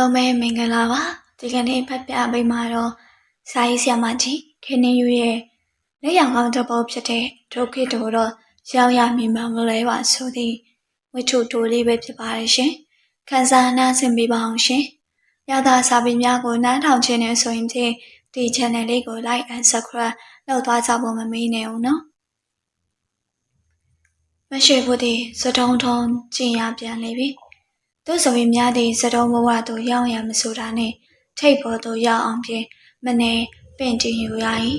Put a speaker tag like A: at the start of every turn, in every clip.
A: လုံးပဲမင်္ဂလာပါဒီကနေ့ဖတ်ပြပေးမှာတော့စာရေးဆရာမကြီးခေနေယူရဲ့လက်ရောင်ကောင်းတစ်ပုဒ်ဖြစ်တဲ့ဒုက္ခတို့တော့ရောက်ရမြင်မှမလဲပါဆိုသည့်ဝိထုတိုလေးပဲဖြစ်ပါတယ်ရှင်ခန်းစားနားဆင်ပေးပါအောင်ရှင်ရတာစာပေများကိုနားထောင်ခြင်းနဲ့ဆိုရင်ဖြင့်ဒီ channel လေးကို like and subscribe လုပ်သွားကြဖို့မမေ့နဲ့ဦးနော်မရှိဘူးဒီစတုံးထုံးကျင်ရပြန်လေပြီ သူဆိုရင်များသည့်စတုံးဘဝသို့ရောက်ရမဆိုတာနှင့်ထိတ်ပေါ်သို့ရောက်အောင်ဖြင့်မနေပင့်တင်ယူရ၏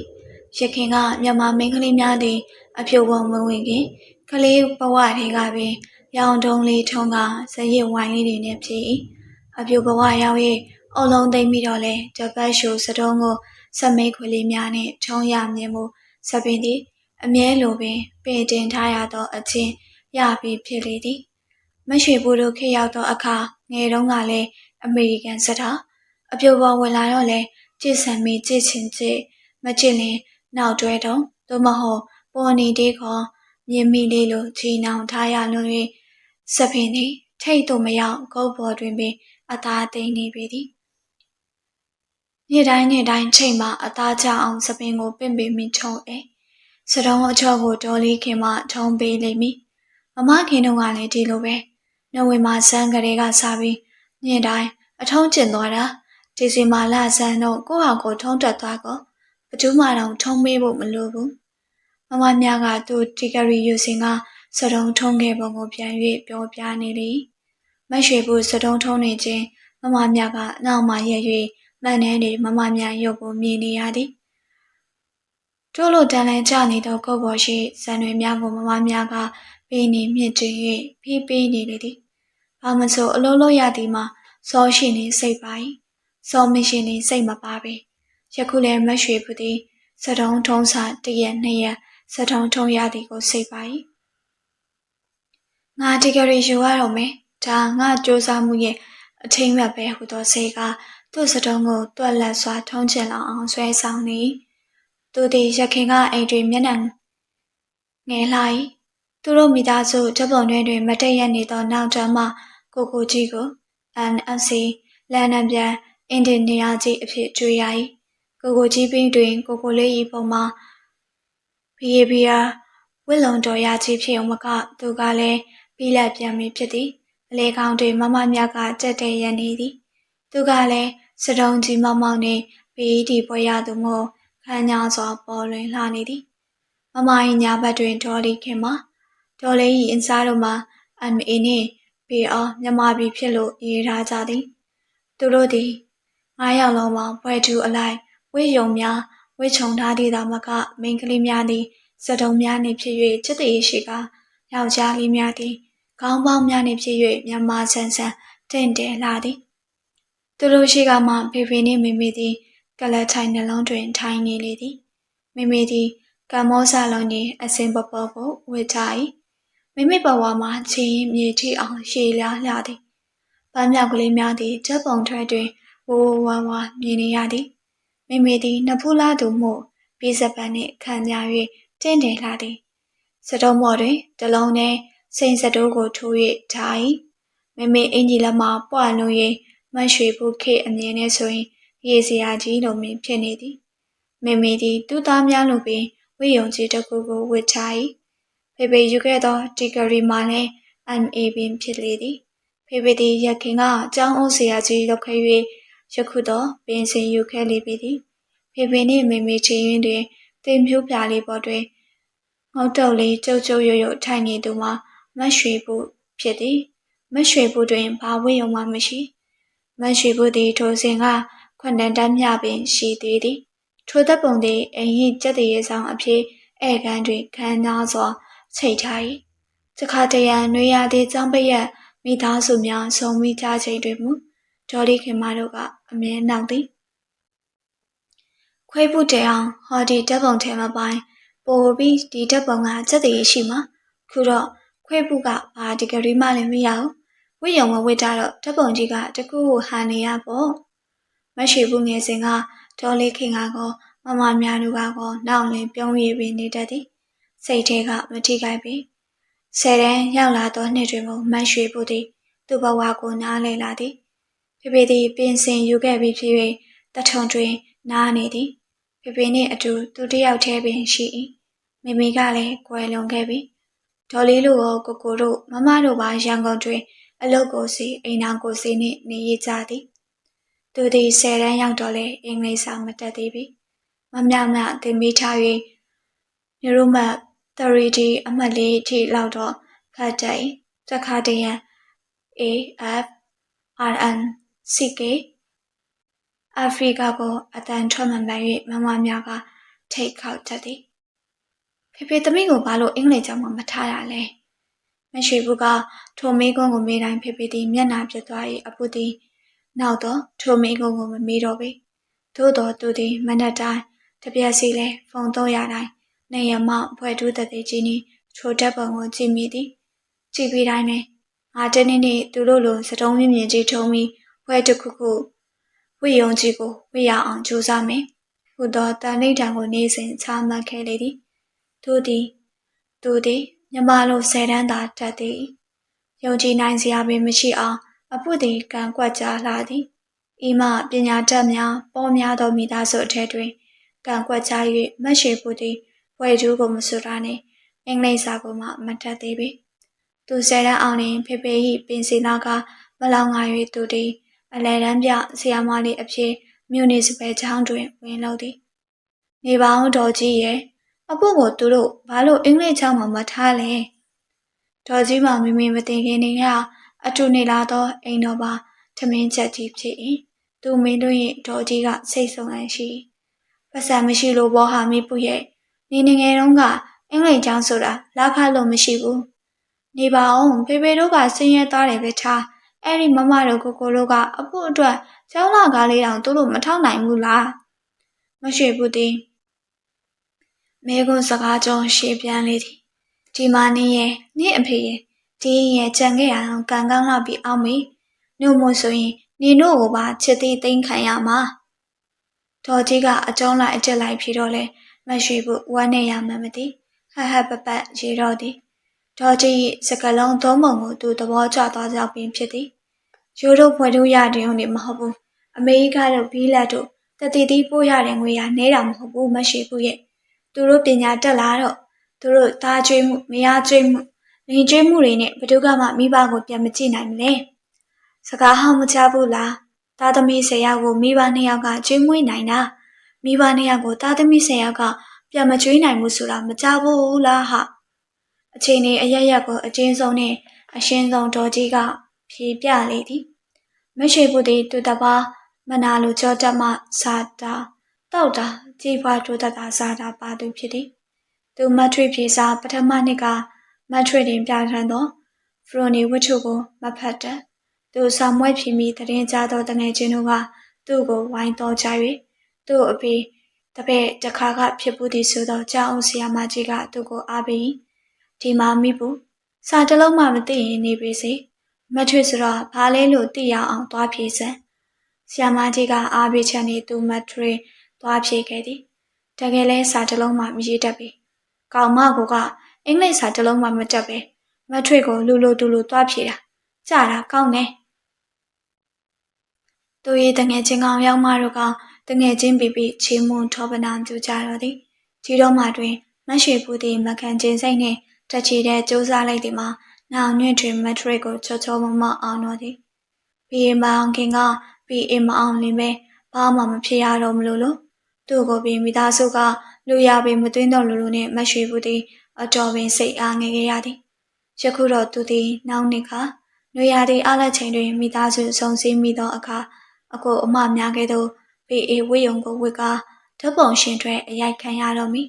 A: ရခင်ကမြန်မာမင်းကလေးများသည်အဖြူပုံမဝင်ခင်ကလေးဘဝတွေကပင်ရောင်တုံးလေးထုံးကဇရစ်ဝိုင်းလေးတွေနဲ့ဖြစ်၏အဖြူဘဝရောက်၍အုံလုံးသိမ့်ပြီးတော့လဲတပတ်ရှူစတုံးကိုစမိတ်ခွေလေးများနှင့်ထုံးရမြင်မှုစပင်သည်အမြဲလိုပင်ပင်တင်ထားရသောအချင်းရပြီးဖြစ်လေသည် မရွှေဘူးတို့ခေရောက်သောအခါငယ်တုန်းကလည်းအမေရိကန်စတာအပြိုပေါ်ဝင်လာတော့လေကြည်စံမီကြည်ချင်ကြည်မကြည်လင်နောက်တွဲတော့သို့မဟုတ်ပေါ်နေသေးခေါ်မြင်မိလေးလိုချီနှောင်ထားရလို့၍စပင်သည်ထိတ်တို့မရောက်ကုတ်ပေါ်တွင်ပင်အသားသိမ်းနေပြီသည်နေ့တိုင်းနေ့တိုင်းချိန်မှအသားကျအောင်စပင်ကိုပင့်ပင်မိချုံအဲစတုံးအချော့ကိုဒေါ်လေးခင်မှထုံးပေးလိမ့်မည်မမခင်တို့ကလည်းဒီလိုပဲ နိုဝင်ဘာဆန်းကလေးကစပြီးညင်တိုင်းအထုံးကျင်သွားတာဒီစီမာလဆန်းတော့ကိုယ့်ဟာကိုယ်ထုံးတက်သွားကောဘသူမှတော့ထုံးမေးဖို့မလိုဘူးမမများကသူတီဂရီယူစင်ကစတုံးထုံးခဲ့ပုံကိုပြန်၍ပြောပြနေလေမရွှေဘူးစတုံးထုံးနေခြင်းမမများကနောက်မှရက်၍မှန်နေနေမမများရုပ်ကိုမြင်နေရသည်တို့လိုတန်လန်ကြနေသောကုတ်ပေါ်ရှိဇန်တွေများကိုမမများကပေးနေမြင့်တင်၍ဖိပေးနေလေသည်။ ဘာမဆိုအလုံးလုံးရသည်မှာစောရှိနေစိတ်ပါ၏။စောမရှိနေစိတ်မပါပဲ။ယခုလည်းမရွှေဘူးသည်စတုံးထုံးစာတရက်နှစ်ရက်စတုံးထုံးရသည်ကိုစိတ်ပါ၏။ငါဒီကရီယူရတော့မယ်။ဒါငါစူးစမ်းမှုရဲ့အထိမ့်မြတ်ပဲဟူသောစိတ်ကသူ့စတုံးကိုတွက်လက်စွာထုံးချင်လောက်အောင်ဆွဲဆောင်နေ။သူသည်ရခင်ကအိမ်တွင်မျက်နှာငယ်လာ၏သူတို့မိသားစုဓာတ်ပုံတွင်တွင်မတည့်ရနေသောနောက်တန်းမှ ကိုကိုကြီးကို NFC လန်နံပြန်အင်ဒီနီယာကြီးအဖြစ်ကြွေရ၏ကိုကိုကြီးပင်းတွင်ကိုကိုလေးဤပုံမှာဘီယေဘီယာဝစ်လုံတော်ရကြီးဖြစ်ုံမကသူကလည်းပြီးလက်ပြန်ပြီးဖြစ်သည်အလေကောင်းတွင်မမမြကကြက်တဲ့ရန်နေသည်သူကလည်းစတုံးကြီးမောင်မောင်နှင့်ဘီဒီပွဲရသူမို့ခမ်းညားစွာပေါ်လွင်လှနေသည်မမ၏ညာဘက်တွင်ဒေါ်လီခင်မှာဒေါ်လေး၏အင်စားတို့မှာ MA နှင့် PR မြန်မာပြည်ဖြစ်လို့ရေးထားကြသည် သူတို့သည်ငါးယောက်လုံးမှာပွဲထူအလိုက်ဝိယုံများဝိချုံထားသည့်သာမကမိန်းကလေးများသည်စတုံများနှင့်ဖြစ်၍ချစ်တည်ရှိကယောက်ျားလေးများသည်ခေါင်းပေါင်းများနှင့်ဖြစ်၍မြန်မာဆန်ဆန်တင့်တယ်လာသည်သူတို့ရှိကမှဖေဖေနှင့်မေမေသည်ကလထိုင်နှလုံးတွင်ထိုင်နေလေသည်မေမေသည်ကမ္မောဆလုံးနှင့်အစင်ပပေါ်ကိုဝစ်ထား၏ မိမိဘဝမှာချင်းမြေထိအောင်ရှည်လျားလှသည်။ပန်းမြောက်ကလေးများသည်ချက်ပုံထွက်တွင်ဝဝဝဝမြင်နေရသည်။မိမိသည်နဖူးလာသူမှုပြီးစပန်နှင့်ခံကြ၍တင့်တယ်လှသည်။စတုံးမော်တွင်တလုံးနှင့်စိန်စတိုးကိုထိုး၍ထား၏။မိမိအင်ကြီးလက်မှပွားလုံး၍မရွှေဘူးခေအမြင်နဲ့ဆိုရင်ရေစရာကြီးလိုမင်းဖြစ်နေသည်။မိမိသည်သူ့သားများလိုပင်ဝိယုံကြီးတစ်ခုကိုဝစ်ထား၏ ဖေဖေယူခဲ့သောဒီဂရီမှာလည်း MA ပင်ဖြစ်လေသည်ဖေဖေသည်ရခင်ကကျောင်းအုပ်ဆရာကြီးလုပ်ခဲ့၍ယခုတော့ပင်စင်ယူခဲ့လေပြီသည်ဖေဖေနှင့်မေမေချင်းရင်းတွင်တင်ဖြိုးပြားလေးပေါ်တွင်ငေါတုတ်လေးကြုတ်ကြုတ်ရွရွထိုင်နေသူမှာမတ်ရွှေဘူးဖြစ်သည်မတ်ရွှေဘူးတွင်ဘာဝိယုံမှမရှိမတ်ရွှေဘူးသည်ထိုစဉ်ကခွန်တန်တမ်းမြပင်ရှိသေးသည်ထိုတပ်ပုံသည်အင်ဟိကြက်တရေဆောင်အဖြစ်ဧကန်တွင်ခမ်းနားစွာ ချိတ်ထား၏။တခါတရံနွေရသည့်ကျောင်းပရက်မိသားစုများဆုံမိကြချိန်တွင်မူဒေါ်လီခင်မတို့ကအမြဲနောက်သည်ခွေးပုတဲအောင်ဟော်ဒီဓာတ်ပုံထဲမှာပိုင်းပိုပြီးဒီဓာတ်ပုံကစက်တည်းရှိမှာခုတော့ခွေးပုကဘာဒီဂရီမှလည်းမရဘူးဝိယုံမဝစ်တာတော့ဓာတ်ပုံကြီးကတကူကိုဟန်နေရပေါ့မရှိဘူးငယ်စဉ်ကဒေါ်လေးခင်ကကောမမများတို့ကကောနောက်လင်ပြုံးရည်ပင်နေတတ်သည် စိတ်ထဲကမထိခိုက်ပေဆယ်တန်းရောက်လာသောနှစ်တွင်မမတ်ရွှေဖို့သည်သူ့ဘဝကိုနားလည်လာသည်ဖေဖေသည်ပင်စင်ယူခဲ့ပြီးဖြစ်၍တထုံတွင် နားနေသည်ဖေဖေနှင့်အတူသူတစ်ယောက်တည်းပင်ရှိ၏မိမိကလည်းကွယ်လွန်ခဲ့ပြီဒေါ်လေးတို့ရောကိုကိုတို့မမတို့ပါရန်ကုန်တွင် အလုပ်ကိုစီအိမ်နာကိုစီနှင့်နေရကြသည်သူသည်ဆယ်တန်းရောက်တော့လေအင်္ဂလိပ်စာမတတ်သေးပြီမမြောက်မြသင်ပေးထား၍မြို့တို့မှ 3D အမှတ်လေးထိလောက်တော့ဖတ်တတ်၏တခါတရံ AF RN CK အာဖရိကကိုအတန်ထွက်မှန်ပန်၍မမများကထိတ်ခေါက်တတ်သည်ဖေဖေသမီးကိုဘာလို့အင်္ဂလိပ်ကျောင်းမှာမထားရလဲမရွှေဘူးကထိုမေးခွန်းကိုမေးတိုင်းဖေဖေသည်မျက်နှာပြတ်သွား၏အပုသည်နောက်တော့ထိုမေးခွန်းကိုမမေးတော့ပေသို့တော်သူသည်မနက်တိုင်းတပြက်စီလဲဖုန်းတော့ရတိုင်း နေရမဘွယ်တူးတသေးကြီးနီထိုတက်ပုံကိုကြည့်မိသည်ကြည့်ပြီးတိုင်းနဲ့ငါတနေ့နေ့သူတို့လိုစတုံးမြင့်မြင့်ကြီးထုံးပြီးဘွယ်တစ်ခုခုဝိယုံကြီးကိုဝိရအောင်ကြိုးစားမယ်ဟူသောတန်ဋိဌာန်ကိုနေစဉ်ချမှတ်ခဲ့လေသည်သူသည်သူသည်မြမလိုဆယ်တန်းသာတတ်သည်ယုံကြည်နိုင်စရာပင်မရှိအောင်အဖို့သည်ကံကွက်ကြားလာသည်ဤမှပညာတတ်များပေါ်များသောမိသားစုအထက်တွင်ကံကွက်ကြား၍မတ်ရှိဖို့သည် ဝယ်ကျူးကိုမစွတာနှင့်အင်္ဂလိပ်စာကိုမှမတတ်သေးပေသူဆယ်တန်းအောင်တွင်ဖေဖေ၏ပင်စင်နာကမလောင်ငါ၍သူသည်အလဲတန်းပြဆရာမလေးအဖြစ်မြို့နေစပယ်ချောင်းတွင်ဝင်လို့သည်နေပါအောင်တော်ကြီးရဲ့အဖို့ကိုသူတို့ဘာလို့အင်္ဂလိပ်ချောင်းမှာမထားလဲဒေါ်ကြီးမှမိမိမသိခင်နေကအတူနေလာသောအိမ်တော်ပါထမင်းချက်ကြီးဖြစ်၏သူမင်းတို့ရဲ့ဒေါ်ကြီးကစိတ်ဆုံးလန့်ရှိပတ်စံမရှိလို့ဘောဟာမိပုရဲ့ နေနေငယ်တုန်းကအင်္ဂလိပ်ကျောင်းဆိုတာလာခလို့မရှိဘူးနေပါအောင်ဖေဖေတို့ကဆင်းရဲသားတယ်ပဲထားအဲ့ဒီမမတို့ကိုကိုတို့ကအဖို့အတွက်ကျောင်းလာကားလေးတောင်သူတို့မထောက်နိုင်ဘူးလားမရွှေဘူးသည်မဲကွန်းစကားကြောရှေ့ပြန်လေသည်ဒီမာနင်းရဲ့နေ့အဖေရဲ့ဒီရဲ့ကြံခဲ့ရအောင်ကံကောင်းလာပြီးအောင်မေနှုတ်မို့ဆိုရင်နင်တို့ကိုပါချစ်သေးသိမ်းခံရမှာဒေါ်ကြီးကအကျုံးလိုက်အကျက်လိုက်ဖြေတော့လဲ မရွှေဘူးဝမ်းနဲ့ရမှမသိဟဟပပတ်ရေတော့သည်ဒေါ်ကြီးစကလုံးသုံးပုံကိုသူသဘောကျသွားကြောက်ပင်ဖြစ်သည်ရိုးတို့ဖွယ်တို့ရတယ်ဟုတ်နေမဟုတ်ဘူးအမေရိကတို့ဘီလက်တို့တတိတိပို့ရတဲ့ငွေရနေတာမဟုတ်ဘူးမရှိဘူးရဲ့သူတို့ပညာတက်လာတော့သူတို့သားကျွေးမှုမယားကျွေးမှုလင်ကျွေးမှုတွေနဲ့ဘယ်သူကမှမိဘကိုပြန်မကြည့်နိုင်မလဲစကားဟောင်းမချဘူးလားသားသမီး၁၀ယောက်ကိုမိဘ၂ယောက်ကကျွေးမွေးနိုင်တာ မိဘ၂ယောက်ကိုသားသမီး၁၀ယောက်ကပြန်မကျွေးနိုင်ဘူးဆိုတာမကြဘူးလားဟာအချိန်လေးအရရက်ကိုအကျဉ်းဆုံးနဲ့အရှင်းဆုံးတော်ကြီးကဖြေပြလေသည်မရှိဘူးသည်သူတပါမနာလိုကြောတတ်မှစာတာတောက်တာကြည်ဖွာတိုးတတ်တာစားတာပါသူဖြစ်သည်သူမထွေဖြေစာပထမနှစ်ကမထွေတင်ပြထမ်းသောဖရိုနီဝတ္ထုကိုမဖတ်တတ်သူဆောင်မွဲဖြီမိတရင်ကြသောတငယ်ချင်းတို့ကသူ့ကိုဝိုင်းတော်ကြ၍ သူ့အဖေတပည့်တခါကဖြစ်ပူးသည်ဆိုသောကြောင်းအောင်ဆရာမကြီးကသူ့ကိုအားပေးဒီမှာမိဘူးစာတလုံးမှမသိရင်နေပြီစေမထွေဆိုတော့ဘာလဲလို့သိရအောင်သွားဖြေစမ်းဆရာမကြီးကအားပေးချက်နဲ့သူမထွေသွားဖြေခဲ့သည်တကယ်လဲစာတလုံးမှမရေးတတ်ပြီကောင်မကအင်္ဂလိပ်စာတလုံးမှမတတ်ပဲမထွေကိုလူလိုတူလိုသွားဖြေတာကြတာကောင်းတယ်သူရဲ့တငယ်ချင်းကောင်ရောက်မတို့က တငယ်ချင်းပြပြချေမွန်ထောပနာပြကြတော့သည်ကြီးတော်မှတွင်မရွှေဘူးသည်မကန်ချင်းစိတ်နှင့်တချီတဲ့စူးစမ်းလိုက်သည်မှာနောင်ညွန့်တွင်မက်ထရစ်ကိုချောချောမမအောင်တော့သည်ဘီအေမအောင်ခင်ကဘီအေမအောင်လင်းပဲဘာမှမဖြစ်ရတော့မလို့လို့သူ့ကိုပြီးမိသားစုကလူရပင်မသွင်းတော့လူလူနဲ့မရွှေဘူးသည်အတော်ပင်စိတ်အားငယ်ခဲ့ရသည်ယခုတော့သူသည်နောက်နှစ်ကနွေရာသီအားလက်ချိန်တွင်မိသားစုဆုံစည်းမိသောအခါအကိုအမများကဲ့သို့ ပေအေဝိယုံကိုဝစ်ကားဓပုံရှင်တွေအရိုက်ခံရတော့မီ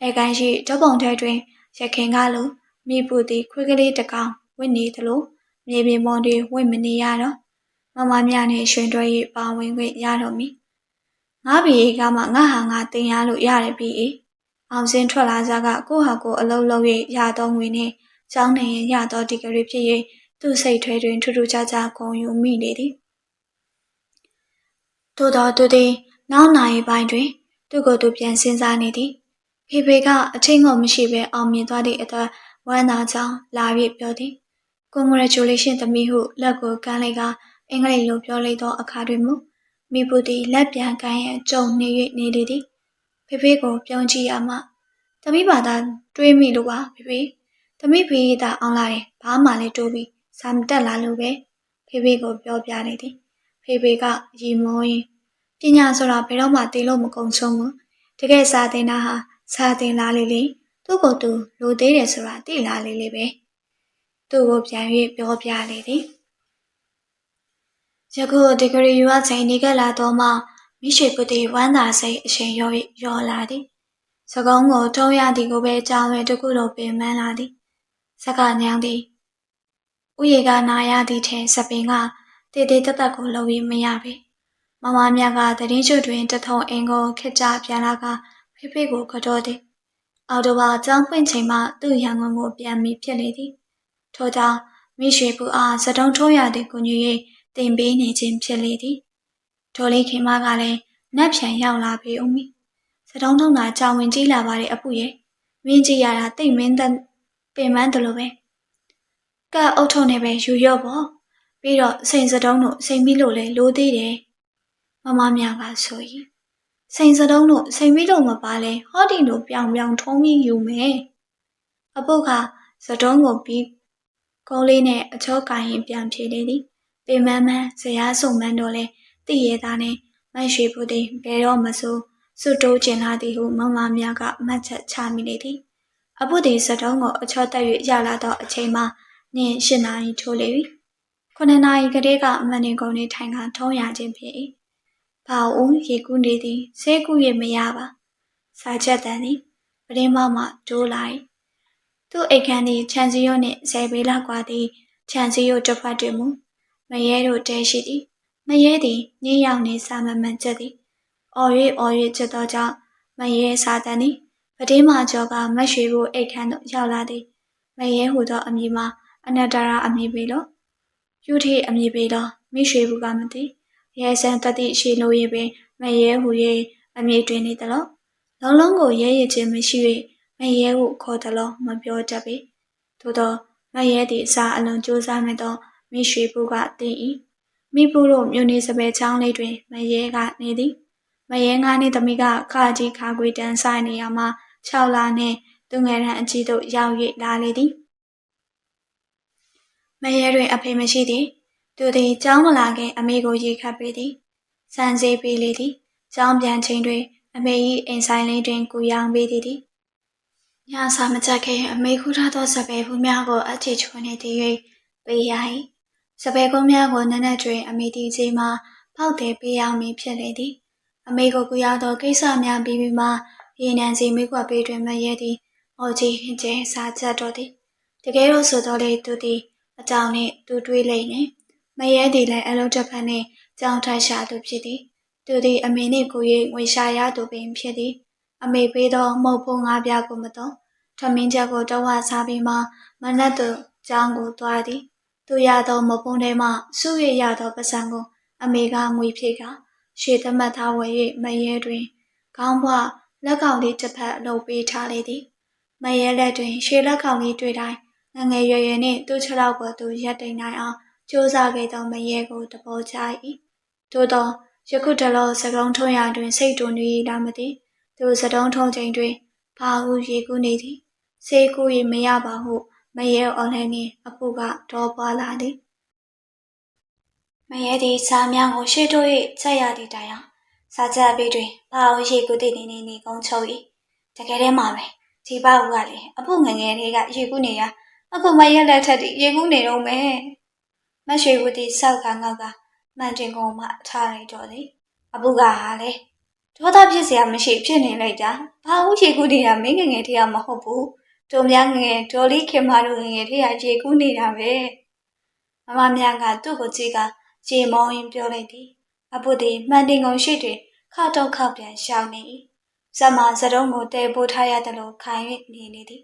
A: အဲကိုင်းရှိဓပုံထဲတွင်ရခင်ကလိုမိပူသည်ခွေးကလေးတစ်ကောင်ဝင့်နေသလိုမြေပြင်ပေါ်တွင်ဝင့်မနေရတော့မမများနှင့်ရှင်တွဲ၍ပါဝင်ခွင့်ရတော့မီငါဘီအေကမှငါဟာငါတင်ရလို့ရတယ်ဘီအေအောင်စင်းထွက်လာစားကကိုဟာကိုအလုံးလုံး၍ရသောငွေနှင့်ကျောင်းနေရင်ရသောဒီဂရီဖြစ်၍သူ့စိတ်ထဲတွင်ထူးထူးခြားခြားဂုဏ်ယူမိနေသည် သို့တော်သူသည် နောက်နိုင်ပိုင်းတွင် သူ့ကိုယ်သူပြန်စဉ်းစားနေသည်ဖေဖေကအထင်ကိုမရှိဘဲအောင်မြင်သွားသည့်အတွက်ဝမ်းသာကြောင်းလာ၍ပြောသည် congratulation သမီးဟုလက်ကိုကမ်းလိုက်က အင်္ဂလိပ်လိုပြောလိုက်သောအခါတွင်မူမိဖုသည်လက်ပြန်ကိုင်းရန်ကြုံနေ၍နေလေသည်ဖေဖေကိုပြုံးကြည့်ရမှသမီးဘာသာတွေးမိလို့ပါဖေဖေသမီးဖေးသာအောင်လာတယ်ဘာမှလည်းတိုးပြီးစာမတက်လာလို့ပဲဖေဖေကိုပြောပြနေသည် ဖေဖေကရီမောရင်ပညာဆိုတာဘယ်တော့မှသိလို့မကုန်ဆုံးဘူးတကယ်စာသင်တာဟာစာသင်လာလေလေသူ့ကိုယ်သူလိုသေးတယ်ဆိုတာသိလာလေလေပဲသူ့ကိုပြန်၍ပြောပြလေသည်ယခုဒီဂရီယူအချိန်နေခဲ့လာတော့မှမိရှိပုတိဝမ်းသာစိတ်အရှင်ရော၍ရောလာသည်စကုံးကိုထုံးရသည်ကိုပဲကြောင်းဝဲတစ်ခုလိုပင်ပန်းလာသည်စကညောင်းသည်ဥယေကနာရသည်ထဲစပင်က တည်တည်တသက်ကိုလုံပြီးမရပေမမမြတ်ကတရင်ကျွတွင်တထုံအင်ကိုခစ်ကြပြန်လာကဖေဖေကိုကတော့သည်အော်တိုဘာကျောင်းပွင့်ချိန်မှသူ့ရန်ကုန်ကိုပြန်ပြီးဖြစ်လေသည်ထို့ကြောင့်မိရွှေပူအားစတုံးထုံးရသည်ကိုညွ၍တင်ပေးနေခြင်းဖြစ်လေသည်ဒေါ်လေးခင်မကလည်းနတ်ဖြန်ရောက်လာပြီဦးမီစတုံးထုံးတာကြောင်ဝင်ကြည့်လာပါတဲ့အပူရဲ့မင်းကြည့်ရတာတိတ်မင်းသက်ပင်မန်းတယ်လို့ပဲကဲအုတ်ထုံနဲ့ပဲယူရော့ပေါ့ ပြီးတော့စိန်စတုံးတို့စိန်ပြီးလို့လဲလိုသေးတယ်မမမြကဆိုရင်စိန်စတုံးတို့စိန်ပြီးလို့မပါလဲဟောဒီတို့ပြောင်ပြောင်ထုံးပြီးယူမယ်အပုတ်ကစတုံးကိုပြီးကုန်းလေးနဲ့အချောကိုင်ရင်ပြန်ဖြေလေသည်ပင်မန်းမန်းဇရာစုံမန်းတို့လဲတည်ရသားနဲ့မိုက်ရွှေဖို့သည်ဘယ်တော့မဆိုစွတ်တိုးကျင်လာသည်ဟုမမများကအမှတ်ချက်ချမိလေသည်အပုသည်စတုံးကိုအချောတက်၍ရလာသောအချိန်မှာနင်း၈နာရီထိုးလေပြီ ခုနှစ်နာရီကလေးကအမှန်တင်ကုန်နေထိုင်ကထုံးရခြင်းဖြစ်၏ဘာဦးရေကူးနေသည်ဆေးကူးရမရပါစာချက်တန်သည်ပရင်းမောက်မှတိုးလိုက်သူ့အိတ်ခမ်းသည်ခြံစည်းရုံးနှင့်ဆယ်ပေလောက်ကွာသည်ခြံစည်းရုံးတစ်ဖက်တွင်မူမရဲတို့တဲရှိသည်မရဲသည်ညင်းရောက်နေစာမမှန်ချက်သည်အော်၍အော်၍ချက်သောကြောင့်မရဲစာတန်သည်ပတင်းမာကျော်ကမတ်ရွှေကိုအိတ်ခမ်းသို့ရောက်လာသည်မရဲဟုသောအမည်မှာအနတ္တရာအမည်ပေလို့ ယူထေအမည်ပေလို့မိရွှေဘူးကမသိရဲစံတတိရှိလို့ရင်ပင်မရဲဟု၍အမည်တွင်နေသလို့လုံးလုံးကိုရဲရခြင်းမရှိ၍မရဲဟုခေါ်သလို့မပြောတတ်ပေသို့သောမရဲသည့်အစာအလွန်ကြိုးစားမဲ့သောမိရွှေဘူးကသိ၏မိဘူးတို့မြို့နေစပယ်ချောင်းလေးတွင်မရဲကနေသည်မရဲငါနှင့်သမီးကခါကြီးခါခွေတန်းဆိုင်နေရမှာ6လနှင့်သူငယ်ရန်အကြီးတို့ရောက်၍လာလေသည် မရဲတွင်အဖေမရှိသည်သူသည်ကြောင်းမလာခင်အမေကိုရေခတ်ပေးသည်စံစေးပေးလေသည်ကြောင်းပြန်ချိန်တွင်အမေ၏အိမ်ဆိုင်လေးတွင်ကိုရောင်ပေးသည်သည်ညစာမချက်ခင်အမေခူးထားသောစပယ်ဘူးများကိုအချီချွန်းနေသည်၍ပေးရ၏စပယ်ကုန်းများကိုနက်နက်တွင်အမေတီချိန်မှပေါက်တယ်ပေးရမည်ဖြစ်လေသည်အမေကိုကူရောက်သောကိစ္စများပြီးပြီးမှရေနံစီမိကွက်ပေးတွင်မရဲသည်အော်ကြီးဟင်ကျဲစာချက်တော်သည်တကယ်တော့ဆိုတော့လေသူသည် အကြောင်းနှင့်သူတွေးလိမ့်နေမရဲသည်လည်းအလုံးတစ်ဖက်နှင့်ကြောင်းထရှာသူဖြစ်သည်သူသည်အမေနှင့်ကို၍ငွေရှာရသူပင်ဖြစ်သည်အမေပေးသောမုတ်ဖို့ငါးပြားကိုမတော်ထမင်းချက်ကိုတော့ဝစားပြီးမှမနက်သူကြောင်းကိုသွားသည်သူရသောမပုံးထဲမှစုရရသောပစံကို အမေကငွေဖြည့်ကရှေသမတ်သားဝယ်၍မရဲတွင်ခေါင်းဘွားလက်ကောင်လေးတစ်ဖက်လှုပ်ပေးထားလေသည်မရဲလက်တွင်ရှေလက်ကောင်လေးတွေ့တိုင်း ငငယ်ရွယ်ရွယ်နှင့်သူ့ခြေထောက်ကိုသူရက်တိန်နိုင်အောင်ကြိုးစားခဲ့သောမရဲကိုတဘောချ၏သို့သောယခုတလောစကုံထုံးရာတွင် စိတ်တူနေလာမသည်သူစတုံးထုံးချိန်တွင်ဘာဟုရေကူးနေသည်စေးကူး၍မရပါဟုမရဲအော်လဲနှင့်အဖုကတော့ပွားလာသည်မရဲသည်စားများကိုရှေ့တို့၍ချက်ရသည့်တိုင်အောင်စာချက်ပေးတွင်ဘာဟုရေကူးတည်နေနေနေကုန်းချုပ်၏တကယ်တည်းမှာပဲဒီပါဦးကလည်းအဖို့ငငယ်လေးကရေကူးနေရ အခုမရက်လက်ထက်တည်းရေကူးနေတော့မယ်မရွှေဘူးတီဆောက်ကငေါက်ကမှန်တင်ကုန်မှထားလိုက်တော့သည်အပုကဟာလေဒေါသဖြစ်เสียမရှိဖြစ်နေလိုက်တာဘာလို့ရေကူးနေတာမင်းငငယ်တည်းကမဟုတ်ဘူးတို့များငငယ်ဒေါ်လေးခင်မတို့ငငယ်တည်းကရေကူးနေတာပဲမမများကသူ့ကိုကြည့်ကရေမောင်းရင်ပြောလိုက်သည်အပုတီမှန်တင်ကုန်ရှိတွင်ခောက်တော့ခောက်ပြန်ရှောင်းနေ၏ဇမစတုံးကိုတဲပိုးထားရတယ်လို့ခံ၍နေနေသည်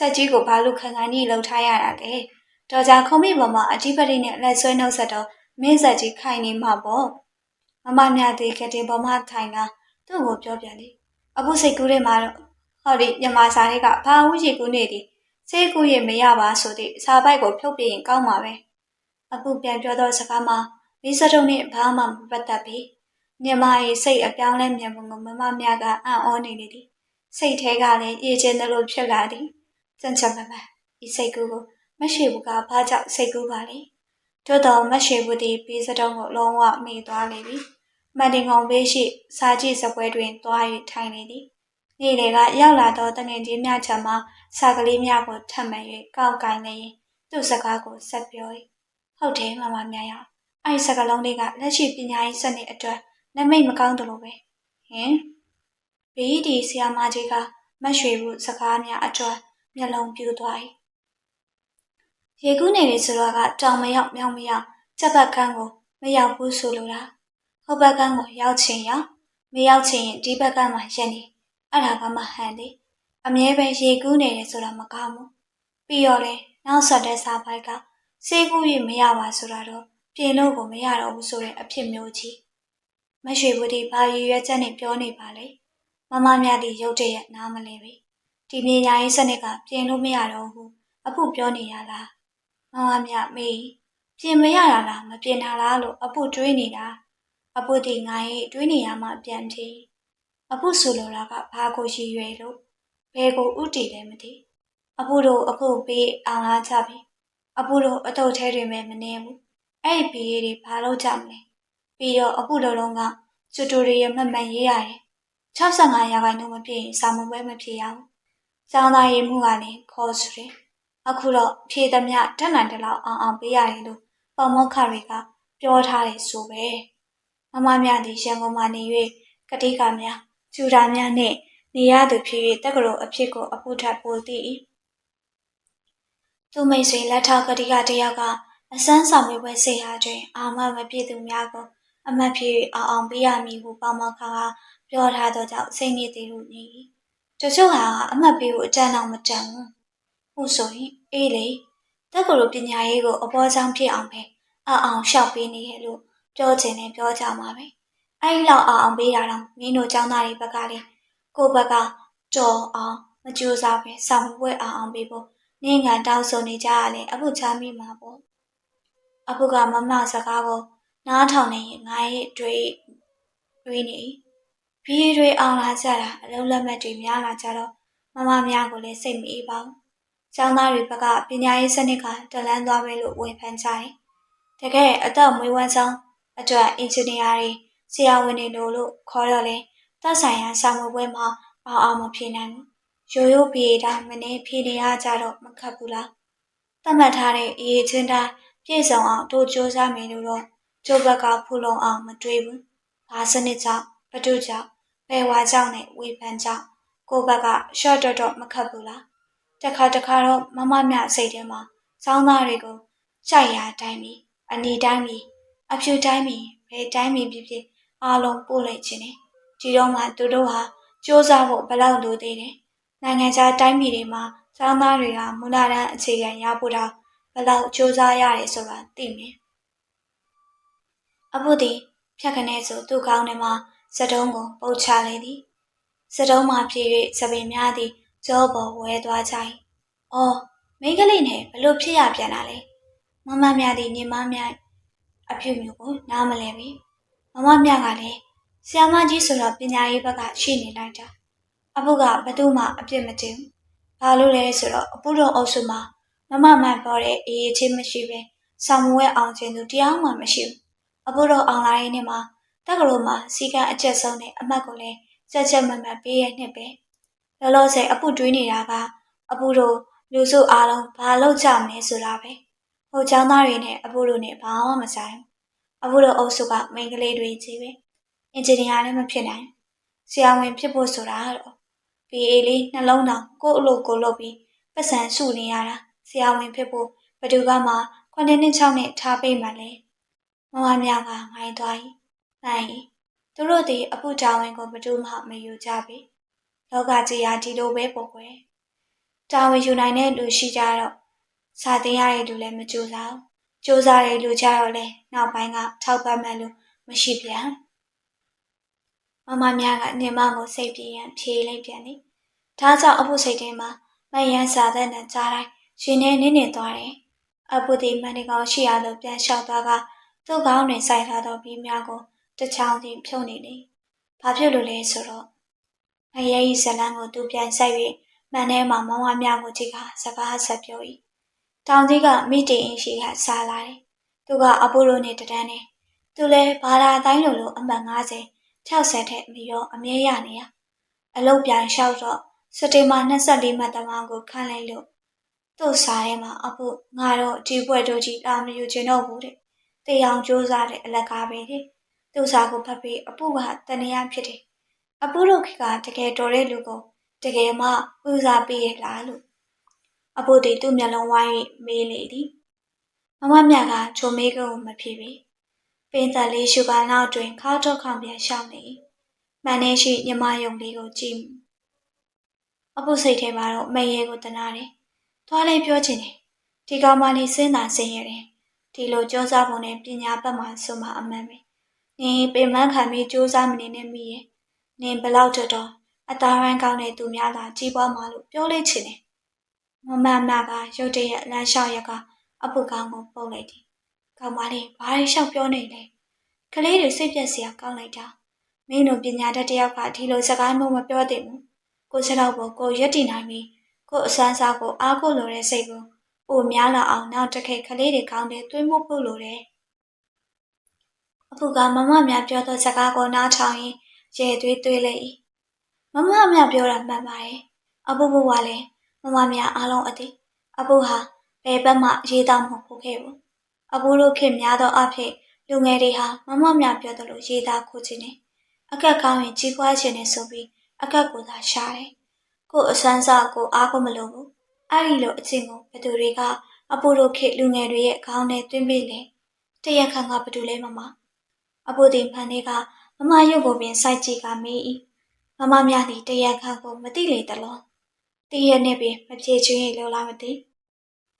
A: ဆက်ကြီးကိုဘာလို့ခံခံကြီးလှုပ်ထားရတာလဲတော်ကြခုံးမိပေါ်မှာအကြီးပတိနဲ့လက်ဆွဲနှုတ်ဆက်တော့မင်းဆက်ကြီးခိုင်နေမှာပေါ့မမမြတဲ့ကတဲ့ပေါ်မှာထိုင်ကသူ့ကိုပြောပြလေအခုစိတ်ကူးထဲမှာတော့ဟောဒီမြမစာလေးကဘာဝရှိကူးနေသည်စိတ်ကူးရင်မရပါဆိုသည့်စာပိုက်ကိုဖြုတ်ပြရင်ကောင်းမှာပဲအခုပြန်ပြောတော့စကားမှာမိစတုံနဲ့ဘာမှမပတ်သက်ပြီညီမရဲ့စိတ်အပြောင်းလဲမြန်ပုံကိုမမမြကအံ့ဩနေလေသည်စိတ်ထဲကလည်းအေးချမ်းသလိုဖြစ်လာသည် စံချက်မမဤစိတ်ကူးကိုမရှိဘူးကဘာကြောင့်စိတ်ကူးပါလဲတို့တော်မရှိဘူးသည်ပြီးစတုံကိုလုံးဝမိသွားလေပြီမတ်တင်ကောင်ဘေးရှိစာကြည့်စပွဲတွင်သွား၍ထိုင်နေသည်နေ့လေကရောက်လာသောတငင်ချင်းများချမ်းမှာစာကလေးများကိုထပ်မံ၍ကောက်ကင်နေရင်သူ့စကားကိုဆက်ပြော၏ဟုတ်တယ်မမမြတ်ရအဲ့ဒီစကားလုံးတွေကလက်ရှိပညာရေးစနစ်အတွက်နမိတ်မကောင်းတယ်လို့ပဲဟင်ဘေးဒီဆီယာမကြီးကမတ်ရွှေဘူးစကားများအတွက် မျက်လုံးပြူသွား၏ရေကူးနေလေဆိုတော့ကတောင်မရောက်မြောင်မရောက်ချက်ပတ်ကန်းကိုမရောက်ဘူးဆိုလိုတာဟုတ်ဘက်ကန်းကိုရောက်ချင်ရောက်မရောက်ချင်ရင်ဒီဘက်ကန်းမှာရက်နေအဲ့ဒါကမှဟန်လေအမြဲပဲရေကူးနေတယ်ဆိုတာမကောင်းဘူးပြီးတော့လေနောက်ဆက်တဲ့စာပိုက်ကစေးကူး၍မရပါဆိုတာတော့ပြင်လို့ကိုမရတော့ဘူးဆိုတဲ့အဖြစ်မျိုးကြီးမရွှေဘူးဒီဘာရည်ရွယ်ချက်နဲ့ပြောနေပါလေမမမြတ်ဒီရုတ်တရက်နားမလဲပြီ ဒီပညာရေးစနစ်ကပြင်လို့မရတော့ဘူးအဖို့ပြောနေရလားမမမြတ်မေးပြင်မရတာလားမပြင်တာလားလို့အဖို့တွေးနေတာအဖို့ဒီငါရဲ့တွေးနေရမှပြန်ဖြေအဖို့ဆိုလိုတာကဘာကိုရည်ရွယ်လို့ဘယ်ကိုဥတည်တယ်မသိအဖို့တို့အခုပေးအောင်လားချပြီအဖို့တို့အတုတ်ထဲတွင်ပဲမနေဘူးအဲ့ဒီဘေးတွေဘာလို့ကြမလဲပြီးတော့အဖို့လုံးလုံးကကျွတူတွေရမှတ်မှန်ရေးရတယ်65ရာခိုင်နှုန်းမပြည့်ရင်စာမပွဲမဖြစ်ရဘူး ကျောင်းသားရေးမှုကလည်းခေါ်ဆိုတယ်အခုတော့ဖြေသမျှတက်နိုင်တဲ့လောက်အောင်အောင်ပေးရတယ်လို့ပေါမောက်ခတွေကပြောထားတယ်ဆိုပဲမမမြသည်ရန်ကုန်မှာနေ၍ကတိကများကျူတာများနှင့်နေရသူဖြစ်၍တက္ကသိုလ်အဖြစ်ကိုအဖို့ထပ်ပိုသိ၏သူမိတ်ဆွေလက်ထောက်ကတိကတယောက်ကအစမ်းဆောင်ပွဲဆေးဟာတွင်အာမမပြည့်သူများကိုအမတ်ဖြစ်အောင်အောင်ပေးရမည်ဟုပေါမောက်ခကပြောထားသောကြောင့်စိတ်ညစ်သေးလို့နေ၏ တချို့ဟာအမတ်ပေးဖို့အကြံအောင်မတန်ဘူးဟုတ်ဆိုရင်အေးလေတက္ကသိုလ်ပညာရေးကိုအပေါ်ဆောင်ဖြစ်အောင်ပဲအအောင်ရှောက်ပေးနေရလို့ပြောချင်တယ်ပြောကြမှာပဲအဲဒီလောက်အအောင်ပေးတာတော့မင်းတို့ចောင်းသားတွေဘက်ကလေကိုယ့်ဘက်ကကြော်အောင်မကြိုးစားပဲဆောင်ပွဲအောင်အောင်ပေးဖို့နင်းငံတောင်းဆိုနေကြရလဲအခုချမ်းမိမှာပေါ့အခုကမမစကားကိုနားထောင်နေရင်ငါရဲ့တွေးတွေးနေ ဘီးတွေအောင်လာကြတာအလုံးလက်မဲ့တွေများလာကြတော့မမများကိုလည်းစိတ်မအေးပါဘူး။ကျောင်းသားတွေဘက်ကပညာရေးစနစ်ကတလန်းသွားပဲလို့ဝေဖန်ကြတယ်။တကယ်အသက်မွေးဝမ်းဆောင်အတွက်အင်ဂျင်နီယာတွေဆရာဝန်တွေလို့လို့ခေါ်တော့လေသက်ဆိုင်ရာစာမွေပွဲမှာအောင်အောင်မဖြေနိုင်ဘူး။ရိုးရိုးပြေတာမနေဖြေနေရကြတော့မခတ်ဘူးလား။သတ်မှတ်ထားတဲ့အရေးချင်းတိုင်းပြည့်စုံအောင်တို့စ조사မယ်လို့တော့ကျိုးဘက်ကဖူလုံအောင်မတွေးဘူး။ဘာစနစ်ကြောင့်ဘဒုကြောင့် ဘယ်ဝါကြောင့်နဲ့ဝေဖန်ကြောင့်ကိုဘက်ကရှော့တော့တော့မခတ်ဘူးလား။တခါတခါတော့မမမြစိတ်ထဲမှာစောင်းသားတွေကိုကြိုက်ရာတိုင်းပြီးအနီတိုင်းပြီးအဖြူတိုင်းပြီးဘယ်တိုင်းပြီးဖြစ်ဖြစ်အားလုံးပို့လိုက်ခြင်းနဲ့ဒီတော့မှသူတို့ဟာစ조사ဖို့ဘလောက်လိုသေးတယ်။နိုင်ငံခြားတိုင်းပြည်တွေမှာစောင်းသားတွေကမူလတန်းအခြေခံရဖို့တော့ဘလောက်စ조사ရတယ်ဆိုတာသိမယ်။အဖို့ဒီဖြတ်ခနဲဆိုသူ့ကောင်းထဲမှာ စတုံးကိုပုတ်ချလေသည်စတုံးမှဖြစ်၍စပင်များသည်ကြောပေါ်ဝဲသွားကြ၏။အော်မိန်းကလေးနဲ့ဘလို့ဖြစ်ရပြန်လာလဲ။မမမြသည်ညီမမြအဖြူမျိုးကိုနားမလဲပြီ။မမမြကလည်းဆရာမကြီးဆိုတော့ပညာရေးဘက်ကရှိနေလိုက်တာ။အဖို့ကဘသူမှအပြစ်မတင်ဘူး။ဘာလို့လဲဆိုတော့အဖို့တော်အုပ်စုမှာမမမှန်ပေါ်တဲ့အေးအေးချင်းမရှိပဲဆောင်မွဲအောင်ခြင်းသူတရားမှမရှိဘူး။အဖို့တော်အောင်လာရင်းနဲ့မှာ တက္ကသိုလ်မှာစီကံအကျက်ဆုံးတဲ့အမတ်ကိုလည်းစက်ချက်မမှတ်ပေးရနှစ်ပဲလောလောဆယ်အပူတွေးနေတာကအပူတို့လူစုအားလုံးဘာလုပ်ကြမလဲဆိုတာပဲဟိုចောင်းသားတွေနဲ့အပူတို့နဲ့ဘာမှမဆိုင်အပူတို့အုပ်စုကမိန်းကလေးတွေကြီးပဲအင်ဂျင်နီယာလည်းမဖြစ်နိုင်ဆရာဝန်ဖြစ်ဖို့ဆိုတာတော့ PA လေးနှလုံးတောင်ကို့အလို့ကိုလုပ်ပြီးပတ်စံစုနေရတာဆရာဝန်ဖြစ်ဖို့ဘယ်သူကမှ9နှစ်6နှစ်ထားပေးမှလဲမမမြကငိုင်းသွား၏ နိုင်သူတို့သည်အပူတာဝန်ကိုဘယ်သူမှမယူကြပေလောကကြီးဟာဒီလိုပဲပေါ့ကွယ်တာဝန်ယူနိုင်တဲ့လူရှိကြတော့စာသင်ရတဲ့လူလည်းမကြိုးစားဘူးကြိုးစားတဲ့လူကြတော့လေနောက်ပိုင်းကထောက်ပံ့မဲ့လူမရှိပြန်မမများကညမကိုစိတ်ပြေးရန်ဖြေးလိုက်ပြန်တယ်ဒါကြောင့်အပူစိတ်ထဲမှာမယန်းစာတဲ့နဲ့ကြားတိုင်းရှင်နေနေနေသွားတယ်အပူဒီမန်ဒီကောင်ရှိရလို့ပြန်လျှောက်သွားကသူ့ကောင်းတွင်စိုက်ထားသောဘီးများကို တစ်ချောင်းစီဖြုတ်နေလေ။ဘာဖြစ်လို့လဲဆိုတော့မရဲဤဇလန်းကိုသူပြန်ဆိုင်၍မှန်ထဲမှာမောင်မများကိုကြည့်ကစကားဆက်ပြော၏။တောင်ကြီးကမိတေအင်းရှိကစားလာတယ်။သူကအပိုလိုနဲ့တန်းနေ။သူလည်းဘာသာတိုင်းလိုလိုအမှတ်90 60ထက်မရောအမြဲရနေရ။အလုတ်ပြန်လျှောက်တော့စတေမာ24မှတ်သမားကိုခန့်လိုက်လို့သူ့စားထဲမှာအဖို့ငါတော့ဒီဘွဲ့တို့ကြီးလာမယူချင်တော့ဘူးတဲ့။တေအောင်ကြိုးစားတဲ့အလကားပဲတဲ့။ သူ့စားကိုဖတ်ပြီးအပုကတနေရဖြစ်တယ်။အပုတို့ခေကတကယ်တော်တဲ့လူကိုတကယ်မှဦးစားပေးရလားလို့အပုတီသူ့မျက်လုံးဝိုင်းမေးလေသည်။မမမြတ်ကချိုမေးကိုမဖြစ်ပြီ။ပင်သက်လေးရှုကနောက်တွင်ခါတော့ခေါင်ပြန်ရှောင်းနေ၏။မှန်နေရှိညမယုံလေးကိုကြည့်အပုစိတ်ထဲမှာတော့မရဲကိုတနာတယ်။သွားလိုက်ပြောချင်တယ်။ဒီကောင်မလေးစဉ်းသာဆင်းရတယ်။ဒီလိုကြောစားပုံနဲ့ပညာပတ်မှဆိုမှအမှန်ပဲ။ နင်ပင်မခံပြီးစူးစမ်းမနေနဲ့မိရဲ့။နင်ဘလောက်တော့တော့အသားရန်ကောင်းတဲ့သူများသာကြီးပွားမှာလို့ပြောလိုက်ချင်တယ်။မမမကရုတ်တရက်လမ်းလျှောက်ရက်ကအပုကောင်ကိုပုတ်လိုက်တယ်။ကောင်မလေးဘာလို့လျှောက်ပြောနေလဲ။ကလေးတွေစိတ်ပြက်စရာကောင်းလိုက်တာ။မင်းတို့ပညာတတ်တယောက်ကဒီလိုစကားမျိုးမပြောသင့်ဘူး။ကိုစတော့ကိုကိုရက်တည်နိုင်ပြီးကိုအစမ်းစားကိုအားကိုလိုတဲ့စိတ်ကိုပိုများလာအောင်နောက်တစ်ခေတ်ကလေးတွေကောင်းတဲ့သွေးမှုဖို့လိုတယ်။ အဖူကမမများပြောသောစကားကိုနားထောင်ရင်ရဲသွေးသွေးလိုက်၏။မမများပြောတာမှန်ပါရဲ့။အဖူဘကလည်းမမများအားလုံးအသိအဖူဟာဘယ်ဘက်မှရေးသားမှုဖို့ခဲ့ဘူး။အဖူတို့ခင်များသောအဖြစ်လူငယ်တွေဟာမမများပြောသလိုရေးသားခိုးခြင်းနဲ့အကက်ကောင်းရင်ကြီးပွားခြင်းနဲ့ဆိုပြီးအကက်ကိုသာရှားတယ်။ကို့အစမ်းစားကိုအားကိုမလို့ဘူး။အဲ့ဒီလိုအချင်းကိုဘသူတွေကအပူတို့ခေလူငယ်တွေရဲ့ခေါင်းထဲသွင်းပေးလေ။တရက်ခန့်ကဘသူလဲမမ။ အပူတင်ဖန်တွေကမမရုပ်ကိုပင်စိုက်ကြည့်ကမေး၏။မမများသည်တရက်ခန့်ကိုမသိလေတလို့။တရက်နဲ့ပင်မဖြေချင်းရေလောလားမသိ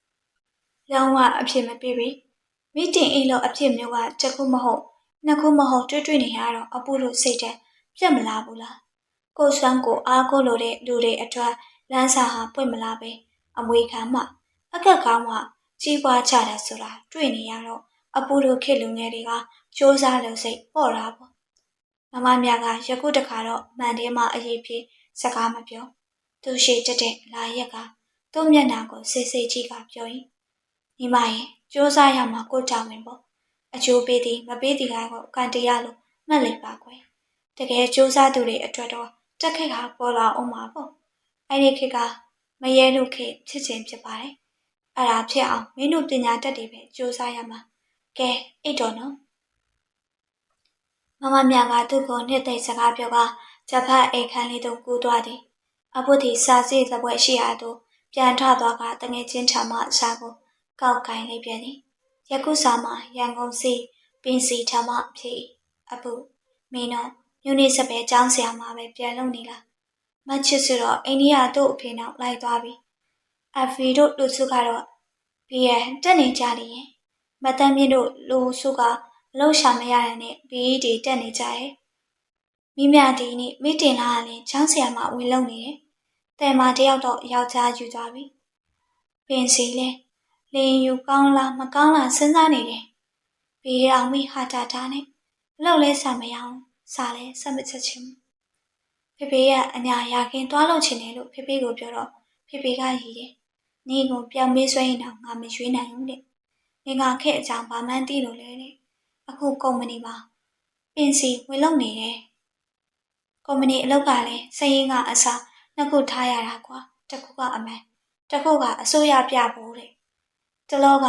A: ။လောင်းဝအဖြစ်မပြေပြီ။မိတင်အိမ်လို့အဖြစ်မျိုးကတစ်ခုမဟုတ်နှစ်ခုမဟုတ်တွေ့တွေ့နေရတော့အပူတို့စိတ်ထဲပြက်မလာဘူးလား။ကိုဆွမ်းကိုအားကိုလိုတဲ့လူတွေအတွက်လမ်းစာဟာပွင့်မလာပဲအမွေခံမှအကက်ကောင်းမှကြီးပွားကြတယ်ဆိုတာတွေ့နေရတော့အပူတို့ခေလူငယ်တွေက ကြိုးစားလုံစိတ်ပေါ်လာပေါ့မမမြကယခုတခါတော့မှန်တယ်မှအရေးဖြစ်စကားမပြောသူရှိတက်တဲ့လာရက်ကသူ့မျက်နှာကိုစိတ်စိတ်ကြည့်ကပြောရင်ညီမရေကြိုးစားရမှာကိုတောင်းဝင်ပေါ့အချိုးပေးသည်မပေးသည်ကတော့ကန်တရားလို့မှတ်လိုက်ပါကွယ်တကယ်ကြိုးစားသူတွေအတွက်တော့တက်ခက်ကပေါ်လာအောင်ပါပေါ့အဲ့ဒီခက်ကမရဲလို့ခေဖြစ်ခြင်းဖြစ်ပါတယ်အဲ့ဒါဖြစ်အောင်မင်းတို့ပညာတတ်တွေပဲကြိုးစားရမှာကဲအိတ်တော်နော် မမမြကသူ့ကိုနှစ်သိမ့်စကားပြောကဂျပန်အိတ်ခန်းလေးသို့ကူးသွားသည်။အဘုဒ္ဓီစာစီသပွဲရှိရာသို့ပြန်ထသွားကတငယ်ချင်းထမအစာကိုကောက်ကင်လိုက်ပြန်သည်။ယခုစာမှာရန်ကုန်စီပင်စီထမဖြစ်အဘုမင်းတို့ညနေစပယ်ចောင်းဆရာမှာပဲပြန်လုံနေလားမချစ်ဆိုတော့အိန္ဒိယတို့အဖေနောက်လိုက်သွားပြီအဖီတို့လူစုကတော့ဘီရန်တက်နေကြလေရင်မတန်းမြင့်တို့လူစုက လှုပ်ရှာမရတဲ့နဲ့ဘီဒီတက်နေကြရဲ့မိမြဒီနေ့မိတင်လာကလည်းချောင်းဆရာမဝင်လုံနေတယ်တဲမတယောက်တော့ယောက်ျားယူသွားပြီပင်စီလဲလင်းယူကောင်းလားမကောင်းလားစဉ်းစားနေတယ်ဘီအောင်မိဟာတာတာနဲ့လောက်လဲစာမရအောင်စာလဲစမချက်ချင်းဖေဖေကအညာရာခင်သွားလို့ချင်တယ်လို့ဖေဖေကိုပြောတော့ဖေဖေကရည်တယ်။နေကိုပြောင်းမေးဆွဲရင်တော့ငါမရွေးနိုင်ဘူးတဲ့။နေကခက်အကြောင်းဘာမှန်းသိလို့လဲတဲ့။ အခုကုမ္ပဏီမှာပင်စီဝင်လုပ်နေတယ်။ကုမ္ပဏီအလုပ်ကလည်းစရင်ကအစားနှစ်ခုထားရတာကွာ။တစ်ခုကအမှန်တစ်ခုကအစိုးရပြဖို့တဲ့။တလောက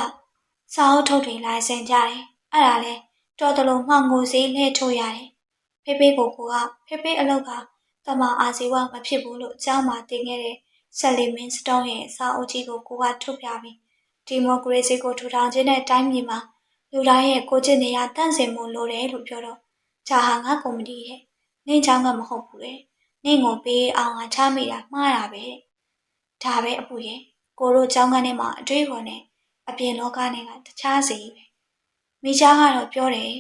A: စာအုပ်ထုတ်တွေလိုင်စင်ကြတယ်။အဲ့ဒါလဲတော်တော်လုံးမှောင်ငိုစေးလှည့်ထုတ်ရတယ်။ဖေဖေကိုကဖေဖေအလုပ်ကတမအာဇီဝမဖြစ်ဘူးလို့အเจ้าမှာတင်ခဲ့တဲ့ဆက်လီမင်းစတုံးရဲ့စာအုပ်ကြီးကိုကိုကထုတ်ပြပြီးဒီမိုကရေစီကိုထူထောင်ခြင်းတဲ့တိုင်းပြည်မှာ လူတိုင်းရဲ့ကိုကျင့်နေရတန့်စင်မှုလိုတယ်လို့ပြောတော့ဂျာဟာငါကော်မတီရဲ့နင့်ချောင်းကမဟုတ်ဘူးလေနင့်ကိုပေးအောင်ငါချမိတာမှားတာပဲဒါပဲအပူရဲ့ကိုတို့ချောင်းကနေမှအတွေ့အခေါ်နဲ့အပြင်လောကနေကတခြားစီပဲမိချားကတော့ပြောတယ်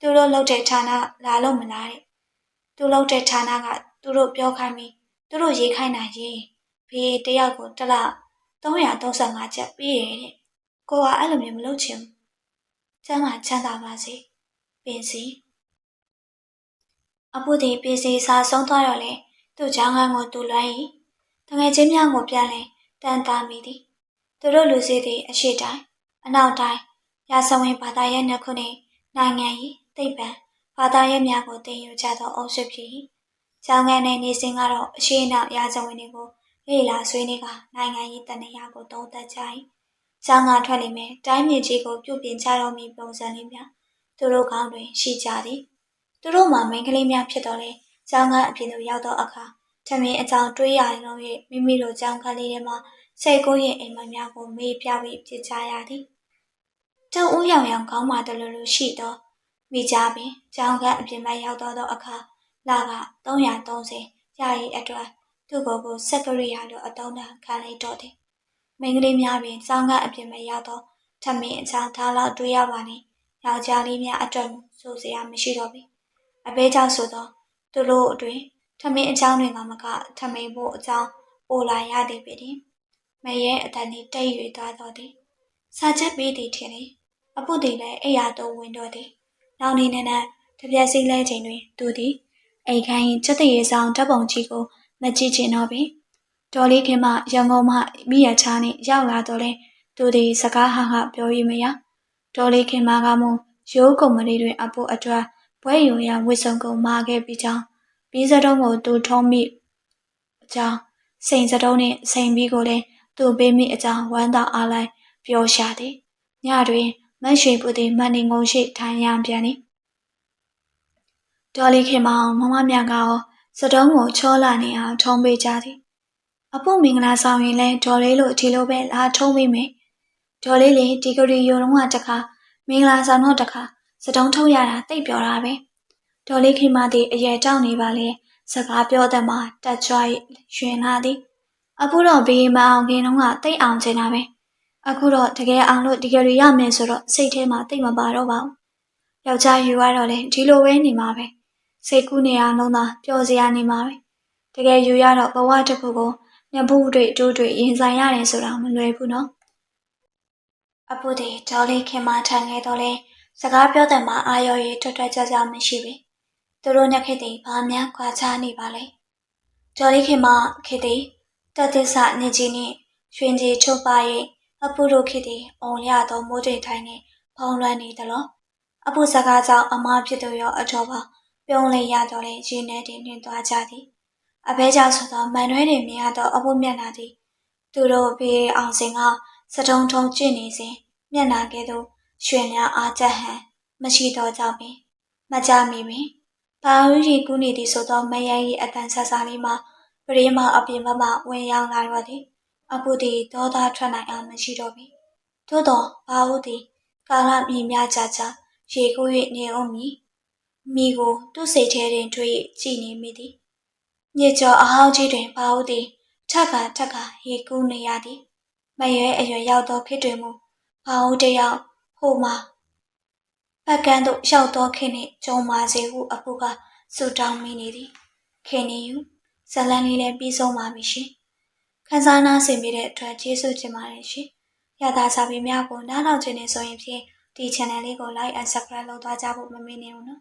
A: သူတို့လောက်တဲ့ဌာနလာလို့မလားတဲ့သူလောက်တဲ့ဌာနကသူတို့ပြောခိုင်းပြီးသူတို့ရေးခိုင်းတာရေးဖေးတယောက်ကိုတစ်လ335ကျပ်ပေးတယ်တဲ့ကိုကအဲ့လိုမျိုးမလုပ်ချင်ဘူး ကျမ်းမာချမ်းသာပါစေပင်စီအဖို့ဒီပင်စီစာဆုံးသွားတော့လေသူ့ချောင်းကန်းကိုသူလွှမ်း၏တငယ်ချင်းများကိုပြန်လဲတန်တာမိသည်သူတို့လူစီသည်အရှိတိုင်းအနောက်တိုင်းရာဇဝင်ဘာသာရဲ့နှစ်ခုနှင့်နိုင်ငံ၏သိပ္ပံဘာသာရဲ့များကိုတင်ယူကြသောအုပ်စုဖြစ်၏ကျောင်းကန်းနဲ့နေစဉ်ကတော့အရှိအနောက်ရာဇဝင်တွေကိုလေ့လာဆွေးနွေးကနိုင်ငံ၏တဏှာကိုသုံးသပ်ကြ၏ ကျောင်းကထွက်လိမ့်မယ်တိုင်းမြေကြီးကိုပြုပြင်ကြတော့မည်ပုံစံလေးများသူတို့ကောင်းတွင်ရှိကြသည်သူတို့မှာမိန်းကလေးများဖြစ်တော်လဲကျောင်းကအပြင်သို့ရောက်သောအခါထမင်းအကြောင်းတွေးရရင်လို့၍မိမိတို့ကျောင်းကလေးထဲမှာစိတ်ကိုရဲ့အိမ်မက်များကိုမေးပြပြီးပြစ်ကြရသည်တောင်ဦးရောင်ရောင်ကောင်းမှတလူလူရှိသောမိကြပင်ကျောင်းကအပြင်ဘက်ရောက်တော့သောအခါလာက330ရာရီအတွက်သူ့ကိုယ်ကိုစက်ကရိယာလိုအတုံးတန်ခံလိုက်တော့သည် မိန်းကလေးများပင်ကျောင်းကအပြင်ဘက်ရောက်တော့ထမင်းအကြောင်းသားလောက်တွေးရပါနေယောက်ျားလေးများအတွက်ဆိုစရာမရှိတော့ပြီအဘဲကြောင့်ဆိုတော့သူတို့အတွင်ထမင်းအကြောင်းတွေကမကထမင်းဖို့အကြောင်းပိုလာရသည်ပေသည်မရဲ့အတန်ကြီးတိတ်၍သွားတော့သည်စာချက်ပေးသည်ထင်သည်အပုသည်လည်းအိယာတော့ဝင်တော့သည်နောက်နေနဲ့နဲ့တပြက်စီလဲချိန်တွင်သူသည်အိမ်ခိုင်းချက်တရေဆောင်ဓာတ်ပုံကြီးကိုမကြည့်ချင်တော့ပြီ တော်လေးခင်မရန်ကုန်မှမိရချားနှင့်ရောက်လာတော့လဲသူသည်စကားဟဟပြောရမရတော်လေးခင်မကမှရိုးကုံမလေးတွင်အဖို့အတွက်ဘွဲယူရဝစ်စုံကုန်မာခဲ့ပြီးကြောင်းပြီးစတုံးကိုသူထုံးမိအကြောင်းစိန်စတုံးနှင့်စိန်ပြီးကိုလည်းသူ့ပေးမိအကြောင်းဝမ်းသာအားလိုက်ပျော်ရှာသည်ညတွင်မတ်ရွှေပူသည်မန်နေငုံရှိထိုင်ရန်ပြန်သည်ဒေါ်လေးခင်မောင်မမမြကရောစတုံးကိုချောလာနေအောင်ထုံးပေးကြသည် အဖို့မင်္ဂလာဆောင်ရင်လဲဒေါ်လေးလိုဒီလိုပဲလာထုံးပေးမယ်ဒေါ်လေးလေဒီဂရီယိုတော့ကတခါမင်္ဂလာဆောင်တော့တခါစတုံးထုတ်ရတာတိတ်ပြောတာပဲဒေါ်လေးခင်မသည်အရေတောင်းနေပါလေစကားပြောတဲ့မှာတက်ကြွရွင်လာသည်အခုတော့ဘေးမအောင်ခင်တော့ကတိတ်အောင်ချင်တာပဲအခုတော့တကယ်အောင်လို့ဒီကရီရမယ်ဆိုတော့စိတ်ထဲမှာတိတ်မပါတော့ပါဘူးယောက်ျားယူရတော့လေဒီလိုပဲနေမှာပဲစိတ်ကူးနေအောင်လုံးသာပျော်စရာနေမှာပဲတကယ်ယူရတော့ဘဝတစ်ခုကို ညဘူးတွေတိုးတွေရင်ဆိုင်ရတယ်ဆိုတာမလွယ်ဘူးနော်အဖိုးဒီဒေါ်လေးခင်မထန်ခဲ့တော့လေစကားပြောတဲ့မှာအာရော်ရီထွက်ထွက်ကြကြမရှိပြီသူတို့ညခေတ်တီဘာများခွာချနေပါလဲဒေါ်လေးခင်မခေတ်တီတသစ္စာနေကြီးနဲ့ရွှင်ကြီးချုပ်ပါရဲ့အဖိုးတို့ခေတ်တီအုံရသောမိုးတွေထိုင်နေဖုံးလွှမ်းနေတယ်လို့အဖိုးစကားကြောင့်အမဖြစ်သူရောအတော်ပါပြုံးလေရတော့လေရင်းနဲ့တင်နှင်သွားကြသည် အဘဲကြောင့်ဆိုတော့မန်ရွဲတွေမြင်ရတော့အဖို့မျက်နှာသည်သူတို့ဖေးအောင်စင်ကစတုံးထုံကျင့်နေစဉ်မျက်နှာကဲ့သို့ရွှင်များအားချက်ဟန်မရှိတော့ကြောက်ပင်မကြမီပင်ဘာဝရီကူးနေသည်ဆိုတော့မယန်၏အတန်ဆဆလေးမှာပရိမအပြင်ဘက်မှဝင်ရောက်လာတော့သည်အခုသည်ဒေါသထွက်နိုင်အောင်မရှိတော့ပြီသို့တော့ဘာဟုသည်ကာလမြင်များကြကြရေကူး၍နေအောင်မီမိကိုသူ့စိတ်ထဲတွင်တွေ့ကြည့်နေမိသည် ညစ်ကြောအဟောင်းကြီးတွင်ဘာဟုသည်ထက်ကထက်ကရေကူးနေရသည်မရွဲအရွယ်ရောက်သောခေတ်တွင်မူဘာဟုတယောက်ဟိုမှာပကန်းသို့ရောက်သောခင်နှင့်ကြုံပါစေဟုအဖို့ကဆူတောင်းမိနေသည်ခင်နေယူဇလန်လေးလည်းပြီးဆုံးပါပြီရှင်ခန်းစားနာဆင်ပြီးတဲ့အတွက်ကျေးဇူးတင်ပါတယ်ရှင်ရတာစာပေများကိုနားထောင်ခြင်းနဲ့ဆိုရင်ဖြင့်ဒီ channel လေးကို like and subscribe လုပ်သွားကြဖို့မမေ့နေဘူးနော်